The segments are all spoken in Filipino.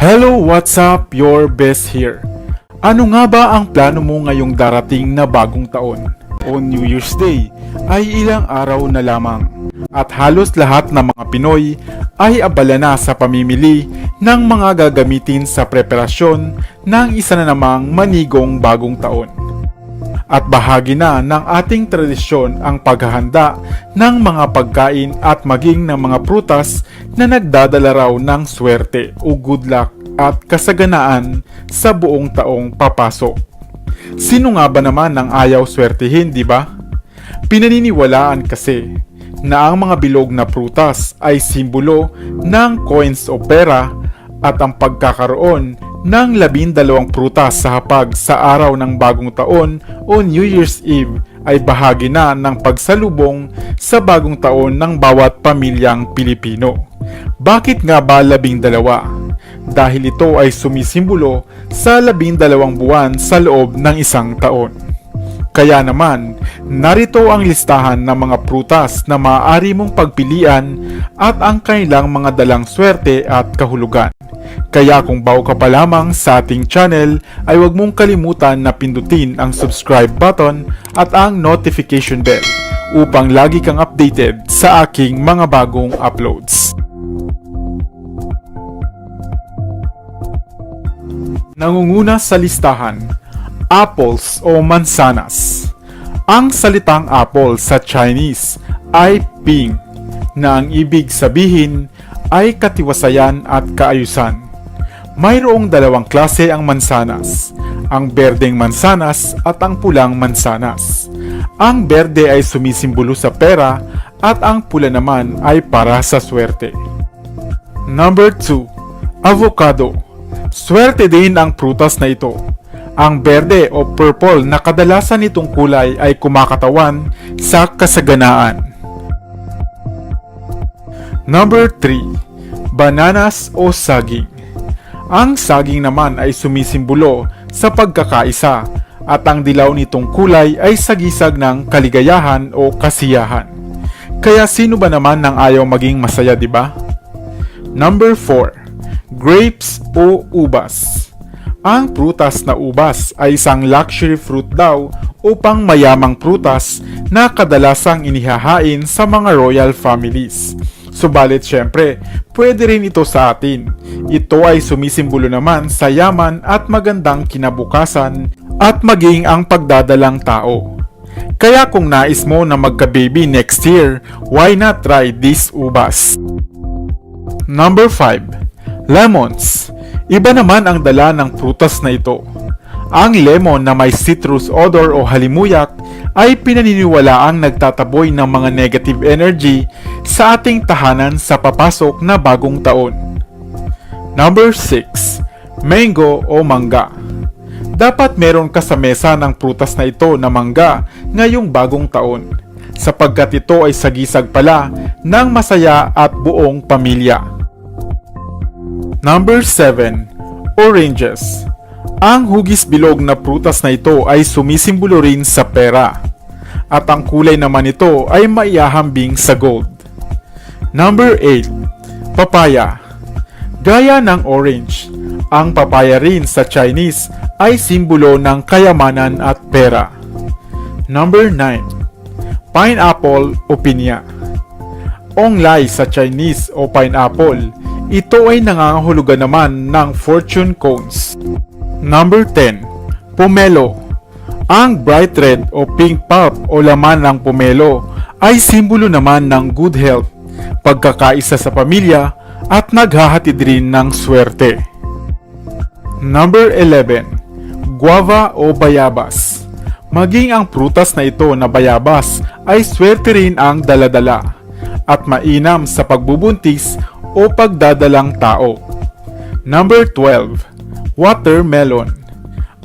Hello, what's up? Your best here. Ano nga ba ang plano mo ngayong darating na bagong taon? O New Year's Day ay ilang araw na lamang. At halos lahat ng mga Pinoy ay abala na sa pamimili ng mga gagamitin sa preparasyon ng isa na namang manigong bagong taon. At bahagi na ng ating tradisyon ang paghahanda ng mga pagkain at maging ng mga prutas na nagdadala raw ng swerte o good luck at kasaganaan sa buong taong papasok. Sino nga ba naman ang ayaw swertihin, di ba? Pinaniniwalaan kasi na ang mga bilog na prutas ay simbolo ng coins o pera at ang pagkakaroon ng labindalawang prutas sa hapag sa araw ng bagong taon o New Year's Eve ay bahagi na ng pagsalubong sa bagong taon ng bawat pamilyang Pilipino. Bakit nga ba labing dalawa? Dahil ito ay sumisimbolo sa labindalawang buwan sa loob ng isang taon. Kaya naman, narito ang listahan ng mga prutas na maaari mong pagpilian at ang kanilang mga dalang swerte at kahulugan. Kaya kung bago ka pa lamang sa ating channel ay huwag mong kalimutan na pindutin ang subscribe button at ang notification bell upang lagi kang updated sa aking mga bagong uploads. Nangunguna sa listahan, apples o mansanas. Ang salitang apple sa Chinese ay ping na ang ibig sabihin ay katiwasayan at kaayusan. Mayroong dalawang klase ang mansanas, ang berdeng mansanas at ang pulang mansanas. Ang berde ay sumisimbolo sa pera at ang pula naman ay para sa swerte. Number 2. Avocado. Swerte din ang prutas na ito. Ang berde o purple na kadalasan nitong kulay ay kumakatawan sa kasaganaan. Number 3. Bananas o saging. Ang saging naman ay sumisimbolo sa pagkakaisa at ang dilaw nitong kulay ay sagisag ng kaligayahan o kasiyahan. Kaya sino ba naman nang ayaw maging masaya, di ba? Number 4. Grapes o ubas. Ang prutas na ubas ay isang luxury fruit daw upang mayamang prutas na kadalasang inihahain sa mga royal families. Subalit syempre, pwede rin ito sa atin. Ito ay sumisimbolo naman sa yaman at magandang kinabukasan at maging ang pagdadalang tao. Kaya kung nais mo na magka-baby next year, why not try this ubas? Number 5. Lemons. Iba naman ang dala ng prutas na ito. Ang lemon na may citrus odor o halimuyak ay pinaniniwalaang nagtataboy ng mga negative energy sa ating tahanan sa papasok na bagong taon. Number 6. Mango o mangga. Dapat meron ka sa mesa ng prutas na ito na mangga ngayong bagong taon sapagkat ito ay sagisag pala ng masaya at buong pamilya. Number 7. Oranges. Ang hugis bilog na prutas na ito ay sumisimbolo rin sa pera. At ang kulay naman nito ay maiyahambing sa gold. Number 8. Papaya. Gaya ng orange, ang papaya rin sa Chinese ay simbolo ng kayamanan at pera. Number 9. Pineapple o pinya. Onglay sa Chinese o pineapple, ito ay nangangahulugan naman ng fortune cones. Number 10. Pomelo. Ang bright red o pink pulp o laman ng pomelo ay simbolo naman ng good health, pagkakaisa sa pamilya at naghahatid rin ng swerte. Number 11. Guava o bayabas. Maging ang prutas na ito na bayabas ay swerte rin ang daladala at mainam sa pagbubuntis o pagdadalang tao. Number 12. Watermelon.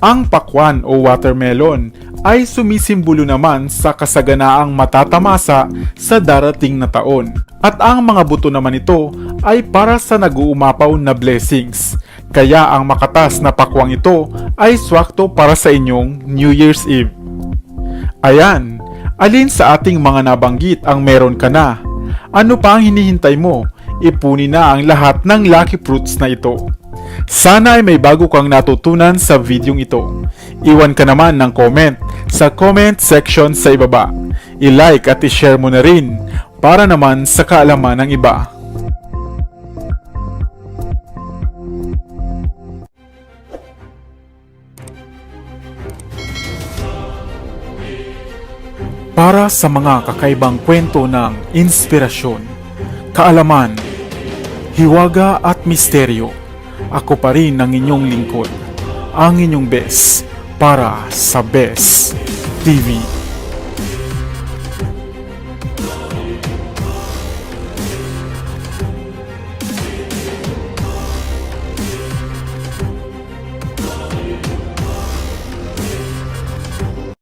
Ang pakwan o watermelon ay sumisimbolo naman sa kasaganaang matatamasa sa darating na taon. At ang mga buto naman ito ay para sa nag-uumapaw na blessings. Kaya ang makatas na pakwang ito ay swakto para sa inyong New Year's Eve. Ayan, alin sa ating mga nabanggit ang meron ka na? Ano pa ang hinihintay mo? Ipunin na ang lahat ng lucky fruits na ito. Sana ay may bago kang natutunan sa videong ito. Iwan ka naman ng comment sa comment section sa ibaba. I-like at i-share mo na rin para naman sa kaalaman ng iba. Para sa mga kakaibang kwento ng inspirasyon, kaalaman, hiwaga at misteryo, ako pa rin ang inyong lingkod, ang inyong best para sa Best TV